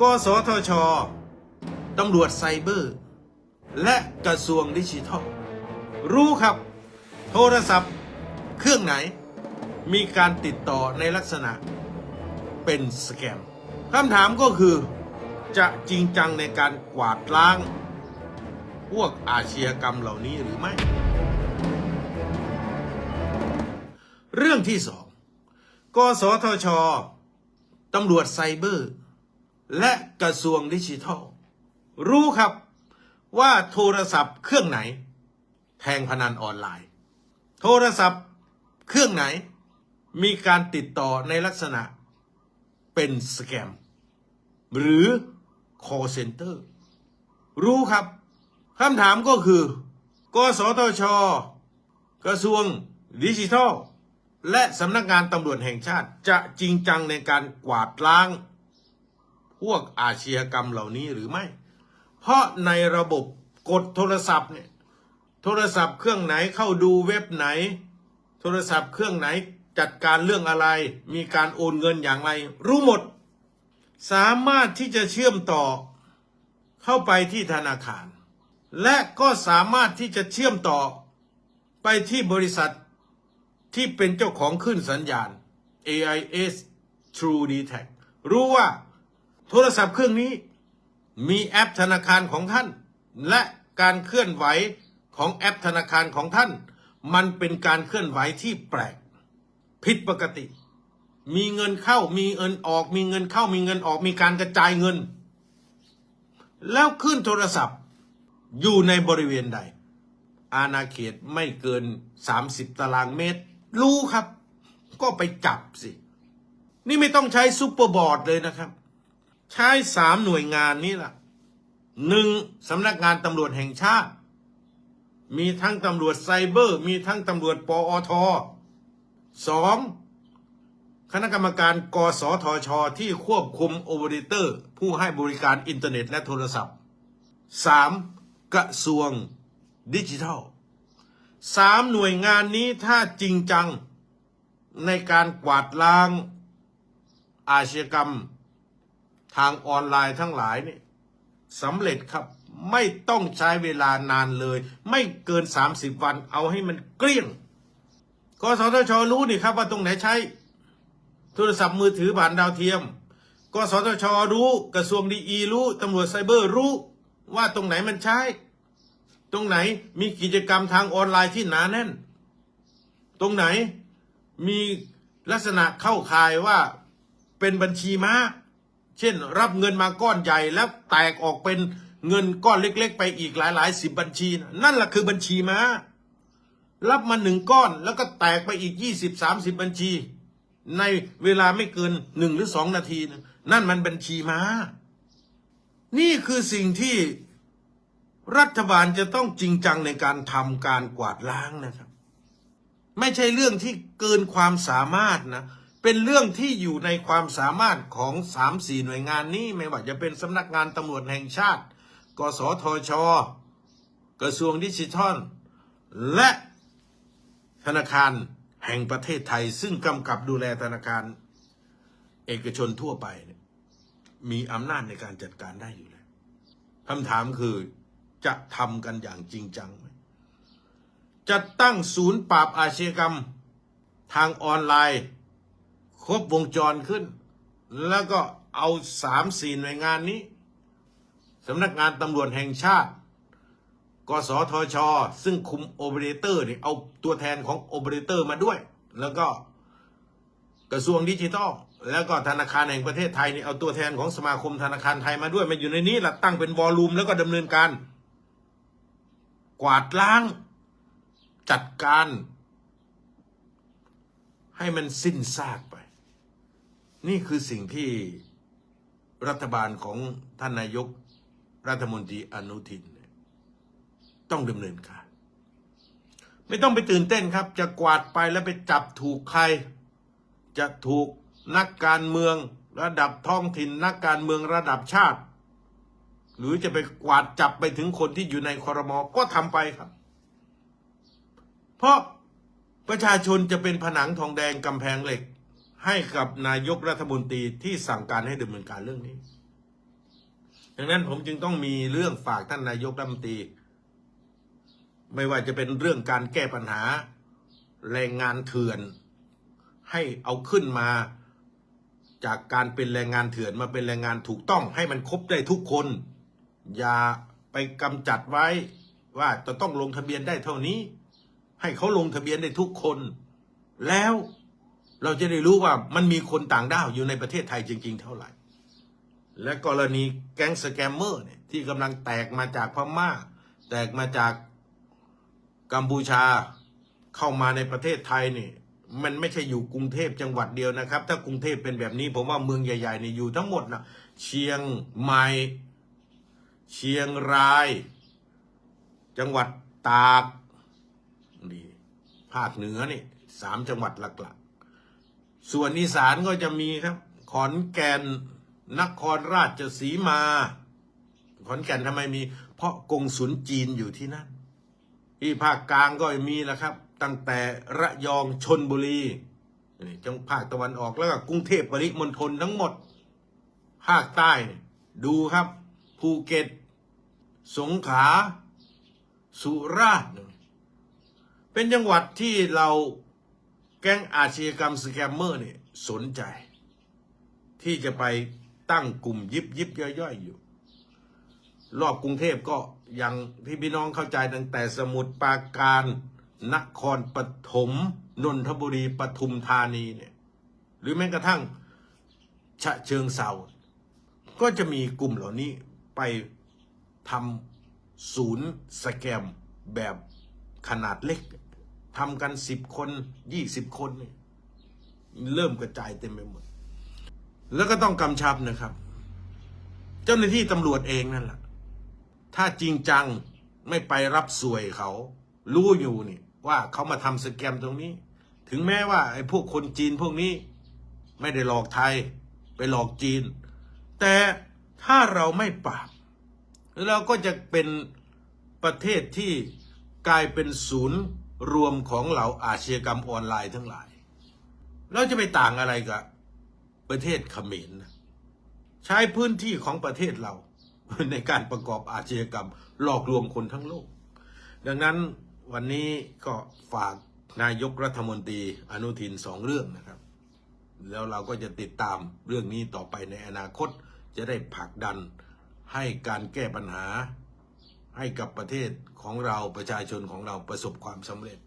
กสทชตำรวจไซเบอร์ และกระทรวงดิจิทัล รู้ครับ โทรศัพท์ เครื่องไหน มีการติดต่อในลักษณะเป็นสแกมคำถามก็คือจะจริงจังในการกวาดล้าง พวกอาชญากรรมเหล่านี้หรือไม่ เรื่องที่สองกสทชตำรวจไซเบอร์ และกระทรวงดิจิทัล รู้ครับว่าโทรศัพท์เครื่องไหน แทงพนันออนไลน์ โทรศัพท์เครื่องไหนมีการติดต่อในลักษณะเป็นสแกม หรือ call center รู้ครับคำถามก็คือกสทช กระทรวงดิจิทัล และสำนักงานตำรวจแห่งชาติจะจริงจังในการกวาดล้าง พวกอาชญากรรมเหล่านี้หรือไม่ เพราะในระบบกดโทรศัพท์เนี่ยโทรศัพท์เครื่องไหนเข้าดูเว็บไหน โทรศัพท์เครื่องไหนจัดการเรื่องอะไร มีการโอนเงินอย่างไร รู้หมด สามารถที่จะเชื่อมต่อเข้าไปที่ธนาคาร และก็สามารถที่จะเชื่อมต่อไปที่บริษัทที่เป็นเจ้าของขึ้นสัญญาณ AIS True d e t a c รู้ว่า โทรศัพท์เครื่องนี้ มีแอปธนาคารของท่าน และการเคลื่อนไหวของแอปธนาคารของท่าน มันเป็นการเคลื่อนไหวที่แปลก ผิดปกติ มีเงินเข้ามีเงินออก มีเงินเข้ามีเงินออกมีการกระจายเงิน แล้วขึ้นโทรศัพท์อยู่ในบริเวณใด อาณาเขตไม่เกิน 30 ตารางเมตร รู้ครับ ก็ไปจับสิ นี่ไม่ต้องใช้ซุปเปอร์บอร์ดเลยนะครับ ใช้สามหน่วยงานนี้ล่ะหนึ่งสำนักงานตำรวจแห่งชาติ มีทั้งตำรวจไซเบอร์ มีทั้งตำรวจปอทสองคณะกรรมการกสทช ที่ควบคุมโอเปอเรเตอร์ ผู้ให้บริการอินเทอร์เน็ตและโทรศัพท์สามกระทรวงดิจิทัลสามหน่วยงานนี้ถ้าจริงจังในการกวาดล้างอาชญากรรม ทางออนไลน์ทั้งหลายนี่สำเร็จครับ ไม่ต้องใช้เวลานานเลย ไม่เกิน 30 วันเอาให้มันเกลี้ยงกสทชรู้นี่ครับว่าตรงไหนใช้ โทรศัพท์มือถือผ่านดาวเทียมกสทชรู้กระทรวงดีอีรู้ตำรวจไซเบอร์รู้ว่าตรงไหนมันใช้ ตรงไหนมีกิจกรรมทางออนไลน์ที่หนาแน่น ตรงไหนมีลักษณะเข้าข่ายว่าเป็นบัญชีม้า เช่น รับเงินมาก้อนใหญ่แล้วแตกออกเป็นเงินก้อนเล็ก ๆ ไปอีกหลายๆสิบบัญชีนะนั่นแหละคือบัญชีมารับมาหนึ่งก้อนแล้วก็แตกไปอีกยี่สิบสามสิบบัญชี ในเวลาไม่เกินหนึ่งหรือสองนาทีนะนั่นมันบัญชีมานี่คือสิ่งที่รัฐบาลจะต้องจริงจังในการทำการกวาดล้างนะครับ ไม่ใช่เรื่องที่เกินความสามารถนะ เป็นเรื่องที่อยู่ในความสามารถของสามสี่หน่วยงานนี้ไม่ว่าจะเป็นสำนักงานตำรวจแห่งชาติ กสทช กระทรวงดิจิทัล และธนาคารแห่งประเทศไทย ซึ่งกำกับดูแลธนาคาร เอกชนทั่วไป มีอำนาจในการจัดการได้อยู่แล้วคำถามคือจะทำกันอย่างจริงจังไหมจะตั้งศูนย์ปราบอาชญากรรม ทางออนไลน์ ครบวงจรขึ้น แล้วก็เอาสามสี่หน่วยงานนี้สำนักงานตำรวจแห่งชาติ กสทช ซึ่งคุมโอเปอเรเตอร์นี่เอาตัวแทนของโอเปอเรเตอร์มาด้วย แล้วก็กระทรวงดิจิทัลแล้วก็ธนาคารแห่งประเทศไทยนี่เอาตัวแทนของสมาคมธนาคารไทยมาด้วยมันอยู่ในนี้แหละตั้งเป็นวอลลุ่มแล้วก็ดำเนินการ กวาดล้าง จัดการ ให้มันสิ้นซากไป นี่คือสิ่งที่รัฐบาลของท่านนายกรัฐมนตรีอนุทิน ต้องดำเนินการ ไม่ต้องไปตื่นเต้นครับ จะกวาดไปแล้วไปจับถูกใคร จะถูกนักการเมืองระดับท้องถิ่นนักการเมืองระดับชาติ หรือจะไปกวาดจับไปถึงคนที่อยู่ในคอรมอก็ทำไปครับ เพราะประชาชนจะเป็นผนังทองแดงกำแพงเหล็ก ให้กับนายกรัฐมนตรีที่สั่งการให้ดำเนินการเรื่องนี้ ดังนั้นผมจึงต้องมีเรื่องฝากท่านนายกรัฐมนตรี ไม่ว่าจะเป็นเรื่องการแก้ปัญหาแรงงานเถื่อน ให้เอาขึ้นมาจากการเป็นแรงงานเถื่อนมาเป็นแรงงานถูกต้องให้มันครบได้ทุกคน อย่าไปกำจัดไว้ว่าจะต้องลงทะเบียนได้เท่านี้ ให้เขาลงทะเบียนได้ทุกคน แล้ว เราจะได้รู้ว่ามันมีคนต่างด้าวอยู่ในประเทศไทยจริง ๆ เท่าไหร่ และกรณีแก๊งสแกมเมอร์เนี่ยที่กำลังแตกมาจากพม่า แตกมาจากกัมพูชาเข้ามาในประเทศไทยนี่มันไม่ใช่อยู่กรุงเทพจังหวัดเดียวนะครับ ถ้ากรุงเทพเป็นแบบนี้ผมว่าเมืองใหญ่ๆนี่อยู่ทั้งหมดนะเชียงใหม่เชียงราย จังหวัดตากนี่ภาคเหนือนี่สามจังหวัดหลักๆ ส่วนอีสานก็จะมีครับ ขอนแก่นนครราชสีมา ขอนแก่นทำไมมี เพราะกงสุลจีนอยู่ที่นั่นที่ภาคกลางก็มีแล้วครับ ตั้งแต่ระยองชนบุรีนี่จังภาคตะวันออกแล้วก็กรุงเทพปริมณฑลทั้งหมด ภาคใต้ดูครับ ภูเก็ต สงขลาสุราษฎร์เป็นจังหวัดที่เรา แก๊งอาชญากรรมสแกมเมอร์เนี่ยสนใจ ที่จะไปตั้งกลุ่มยิบยิบย่อยๆอยู่ รอบกรุงเทพก็ยังที่พี่น้องเข้าใจตั้งแต่สมุทรปราการ นครปฐมนนทบุรีปทุมธานีเนี่ยหรือแม้กระทั่งฉะเชิงเซาก็จะมีกลุ่มเหล่านี้ไปทำศูนย์สแกมแบบขนาดเล็ก ทำกันสิบคนยี่สิบคนเนี่ยเริ่มกระจายเต็มไปหมด แล้วก็ต้องกำชับนะครับ เจ้าหน้าที่ตำรวจเองนั่นแหละถ้าจริงจังไม่ไปรับสวยเขา รู้อยู่นี่ว่าเขามาทำสแกมตรงนี้ ถึงแม้ว่าไอ้พวกคนจีนพวกนี้ ไม่ได้หลอกไทย ไปหลอกจีน แต่ถ้าเราไม่ปราบเราก็จะเป็นประเทศที่กลายเป็นศูนย์ รวมของเหล่าอาชญากรรมออนไลน์ทั้งหลาย เราจะไปต่างอะไรกับประเทศเขมรใช้พื้นที่ของประเทศเรา ในการประกอบอาชญากรรมหลอกลวงคนทั้งโลก ดังนั้นวันนี้ก็ฝากนายกรัฐมนตรีอนุทินสองเรื่องนะครับ แล้วเราก็จะติดตามเรื่องนี้ต่อไปในอนาคตจะได้ผลักดันให้การแก้ปัญหา ให้กับประเทศของเราประชาชนของเราประสบความสำเร็จ